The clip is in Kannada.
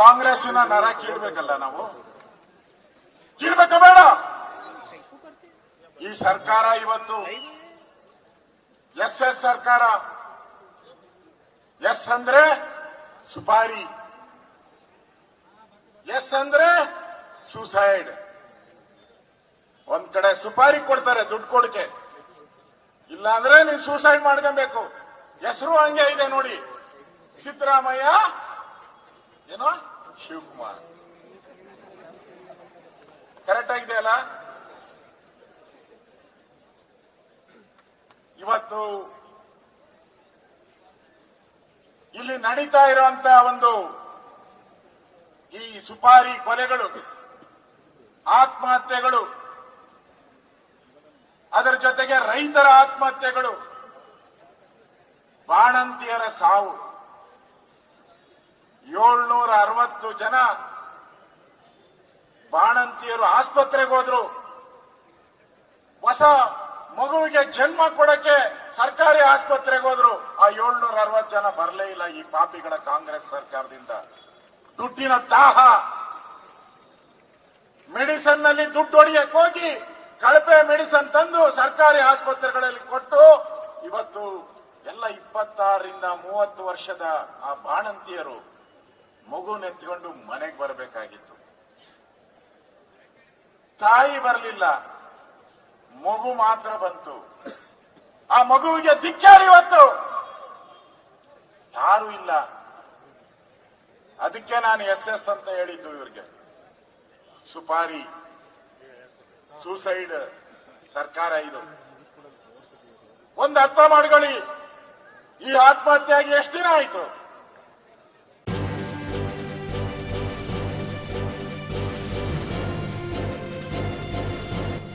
ಕಾಂಗ್ರೆಸ್ಸಿನ ನರ ಕೀಳ್ಬೇಕಲ್ಲ ನಾವು? ಕೀಳ್ಬೇಕ ಬೇಡ. ಈ ಸರ್ಕಾರ ಇವತ್ತು ಎಸ್ ಎಸ್ ಸರ್ಕಾರ, ಎಸ್ ಅಂದ್ರೆ ಸುಪಾರಿ, ಎಸ್ ಅಂದ್ರೆ ಸೂಸೈಡ್. ಒಂದ್ ಕಡೆ ಸುಪಾರಿ ಕೊಡ್ತಾರೆ ದುಡ್ಡು ಕೊಡಕ್ಕೆ ಇಲ್ಲ ಅಂದ್ರೆ ಸೂಸೈಡ್ ಮಾಡ್ಕೊಬೇಕು. ಹೆಸರು ಹಂಗೆ ಇದೆ ನೋಡಿ. ಸಿದ್ದರಾಮಯ್ಯ ಏನೋ? ಶಿವಕುಮಾರ್. ಕರೆಕ್ಟ್ ಆಗಿದೆ ಅಲ್ಲ? ಇವತ್ತು ಇಲ್ಲಿ ನಡೀತಾ ಇರುವಂತ ಒಂದು ಈ ಸುಪಾರಿ ಕೊಲೆಗಳು, ಆತ್ಮಹತ್ಯೆಗಳು, ಅದರ ಜೊತೆಗೆ ರೈತರ ಆತ್ಮಹತ್ಯೆಗಳು, ಬಾಣಂತಿಯರ ಸಾವು. ಏಳ್ನೂರ ಅರವತ್ತು ಜನ ಬಾಣಂತಿಯರು ಆಸ್ಪತ್ರೆಗೆ ಹೋದ್ರು. ಹೊಸ ಮಗುವಿಗೆ ಜನ್ಮ ಕೊಡಕ್ಕೆ ಸರ್ಕಾರಿ ಆಸ್ಪತ್ರೆಗೆ ಹೋದ್ರು. ಆ ಏಳ್ನೂರ ಅರವತ್ತು ಜನ ಬರಲೇ ಇಲ್ಲ ಈ ಪಾಪಿಗಳ ಕಾಂಗ್ರೆಸ್ ಸರ್ಕಾರದಿಂದ. ದುಡ್ಡಿನ ದಾಹ. ಮೆಡಿಸನ್ನಲ್ಲಿ ದುಡ್ಡು ಹೊಡಿಯಕ್ಕೆ ಹೋಗಿ ಕಳಪೆ ಮೆಡಿಸನ್ ತಂದು ಸರ್ಕಾರಿ ಆಸ್ಪತ್ರೆಗಳಲ್ಲಿ ಕೊಟ್ಟು ಇವತ್ತು ಎಲ್ಲ ಇಪ್ಪತ್ತಾರರಿಂದ ಮೂವತ್ತು ವರ್ಷದ ಆ ಬಾಣಂತಿಯರು ಮಗುನೆತ್ಕೊಂಡು ಮನೆಗೆ ಬರಬೇಕಾಗಿತ್ತು. ತಾಯಿ ಬರಲಿಲ್ಲ. ಮಗು ಮಾತ್ರ ಬಂತು. ಆ ಮಗುವಿಗೆ ಧಿಕ್ಕಾರಿ ಇವತ್ತು ಯಾರು ಇಲ್ಲ. ಅದಕ್ಕೆ ನಾನು ಎಸ್ ಎಸ್ ಅಂತ ಹೇಳಿದ್ದು ಇವರಿಗೆ. ಸುಪಾರಿ, ಸೂಸೈಡ್ ಸರ್ಕಾರ ಇದು. ಒಂದು ಅರ್ಥ ಮಾಡ್ಕೊಳ್ಳಿ. ಈ ಆತ್ಮಹತ್ಯೆ ಆಗಿ ಎಷ್ಟು ದಿನ ಆಯ್ತು?